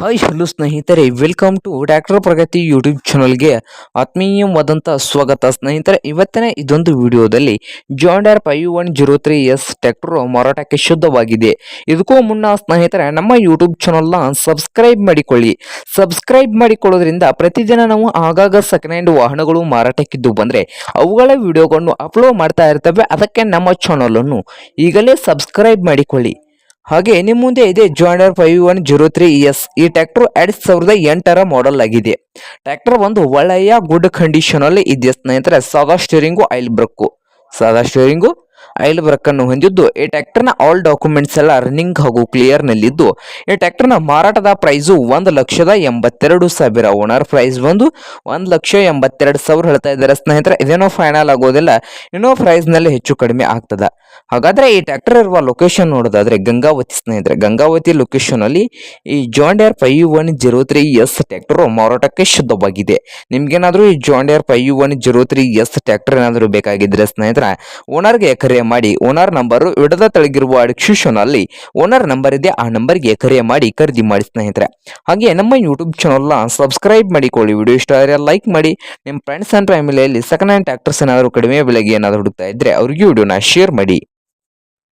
Hi hello ಸ್ನೇಹಿತರೆ. Welcome to doctor Pragati YouTube ಚಾನಲ್ಗೆ ಆತ್ಮೀಯವಾದಂಥ ಸ್ವಾಗತ. ಸ್ನೇಹಿತರೆ, ಇವತ್ತಿನ ಇದೊಂದು ವಿಡಿಯೋದಲ್ಲಿ John Deere five one zero three S tractor ಮಾರಾಟಕ್ಕೆ ಶುದ್ಧವಾಗಿದೆ. ಇದಕ್ಕೂ ಮುನ್ನ ಸ್ನೇಹಿತರೆ, ನಮ್ಮ ಯೂಟ್ಯೂಬ್ ಚಾನಲ್ನ ಸಬ್ಸ್ಕ್ರೈಬ್ ಮಾಡಿಕೊಳ್ಳಿ. ಸಬ್ಸ್ಕ್ರೈಬ್ ಮಾಡಿಕೊಳ್ಳೋದ್ರಿಂದ ಪ್ರತಿದಿನ ನಾವು ಆಗಾಗ ಸೆಕೆಂಡ್ ಹ್ಯಾಂಡ್ ವಾಹನಗಳು ಮಾರಾಟಕ್ಕಿದ್ದು ಬಂದರೆ ಅವುಗಳ ವಿಡಿಯೋಗಳನ್ನು ಅಪ್ಲೋಡ್ ಮಾಡ್ತಾ ಇರ್ತವೆ. ಅದಕ್ಕೆ ನಮ್ಮ ಚಾನಲನ್ನು ಈಗಲೇ ಸಬ್ಸ್ಕ್ರೈಬ್ ಮಾಡಿಕೊಳ್ಳಿ. ಹಾಗೆ ನಿಮ್ಮ ಮುಂದೆ ಇದೆ John Deere five one zero three S ಈ ಟ್ರ್ಯಾಕ್ಟರ್ ಎರಡ್ ಸಾವಿರದ ಎಂಟರ ಮಾಡೆಲ್ ಆಗಿದೆ. ಟ್ರ್ಯಾಕ್ಟರ್ ಒಂದು ಒಳ್ಳೆಯ ಗುಡ್ ಕಂಡೀಷನ್ ಅಲ್ಲಿ ಇದೆ ಸ್ನೇಹಿತರೆ? ಸಾದಾ ಸ್ಟೀರಿಂಗು ಆಯಿಲ್ ಬ್ರಕ್ಕು ಸಾದಾ ಸ್ಟೀರಿಂಗು ಆಯಿಲ್ ಬ್ರಕ್ ಅನ್ನು ಹೊಂದಿದ್ದು, ಈ ಟ್ರ್ಯಾಕ್ಟರ್ನ ಆಲ್ ಡಾಕ್ಯುಮೆಂಟ್ಸ್ ಎಲ್ಲ ರನ್ನಿಂಗ್ ಹಾಗೂ ಕ್ಲಿಯರ್ ನಲ್ಲಿದ್ದು. ಈ ಟ್ರ್ಯಾಕ್ಟರ್ನ ಮಾರಾಟದ ಪ್ರೈಸು ಒಂದು ಲಕ್ಷದ ಎಂಬತ್ತೆರಡು ಸಾವಿರ. ಓನರ್ ಪ್ರೈಸ್ ಬಂದು ಒಂದು ಲಕ್ಷ ಎಂಬತ್ತೆರಡು ಸಾವಿರ ಹೇಳ್ತಾ ಇದ್ದಾರೆ ಸ್ನೇಹಿತರೆ. ಇದೇನೋ ಫೈನಲ್ ಆಗೋದಿಲ್ಲ. ಇನ್ನೋ ಪ್ರೈಸ್ನಲ್ಲಿ ಹೆಚ್ಚು ಕಡಿಮೆ ಆಗ್ತದ. ಹಾಗಾದ್ರೆ ಈ ಟ್ರ್ಯಾಕ್ಟರ್ ಇರುವ ಲೊಕೇಶನ್ ನೋಡೋದಾದ್ರೆ ಗಂಗಾವತಿ ಸ್ನೇಹಿತರೆ. ಗಂಗಾವತಿ ಲೊಕೇಶನ್ ಅಲ್ಲಿ ಈ John Deere five one zero three S tractor ಮಾರಾಟಕ್ಕೆ ಶುದ್ಧವಾಗಿದೆ. ನಿಮ್ಗೇನಾದ್ರೂ ಈ John Deere five one zero three S tractor ಏನಾದರೂ ಬೇಕಾಗಿದ್ರೆ ಸ್ನೇಹಿತರೆ ಓನರ್ಗೆ ಕರೆ ಮಾಡಿ ಓನರ್ ನಂಬರ್ ವಿಡದ ತೆಳಗಿರುವ ಡಿಸ್ಕ್ರಿಪ್ಷನ್ ಅಲ್ಲಿ ಓನರ್ ನಂಬರ್ ಇದೆ, ಆ ನಂಬರ್ಗೆ ಕರೆ ಮಾಡಿ ಖರೀದಿ ಮಾಡಿ ಸ್ನೇಹಿತರೆ. ಹಾಗೆ ನಮ್ಮ ಯೂಟ್ಯೂಬ್ ಚಾನಲ್ನ ಸಬ್ಸ್ಕ್ರೈಬ್ ಮಾಡಿಕೊಳ್ಳಿ. ವಿಡಿಯೋ ಇಷ್ಟ ಆದರೆ ಲೈಕ್ ಮಾಡಿ. ನಿಮ್ಮ ಫ್ರೆಂಡ್ಸ್ ಅಂಡ್ ಫ್ಯಾಮಿಲಿಯಲ್ಲಿ ಸೆಕೆಂಡ್ ಹ್ಯಾಂಡ್ ಟ್ರ್ಯಾಕ್ಟರ್ಸ್ ಏನಾದರೂ ಕಡಿಮೆ ಬೆಲೆಗೆ ಏನಾದರೂ ಹುಡುಕ್ತಾ ಇದ್ದರೆ ಅವ್ರಿಗೆ ವಿಡಿಯೋನ ಶೇರ್ ಮಾಡಿ.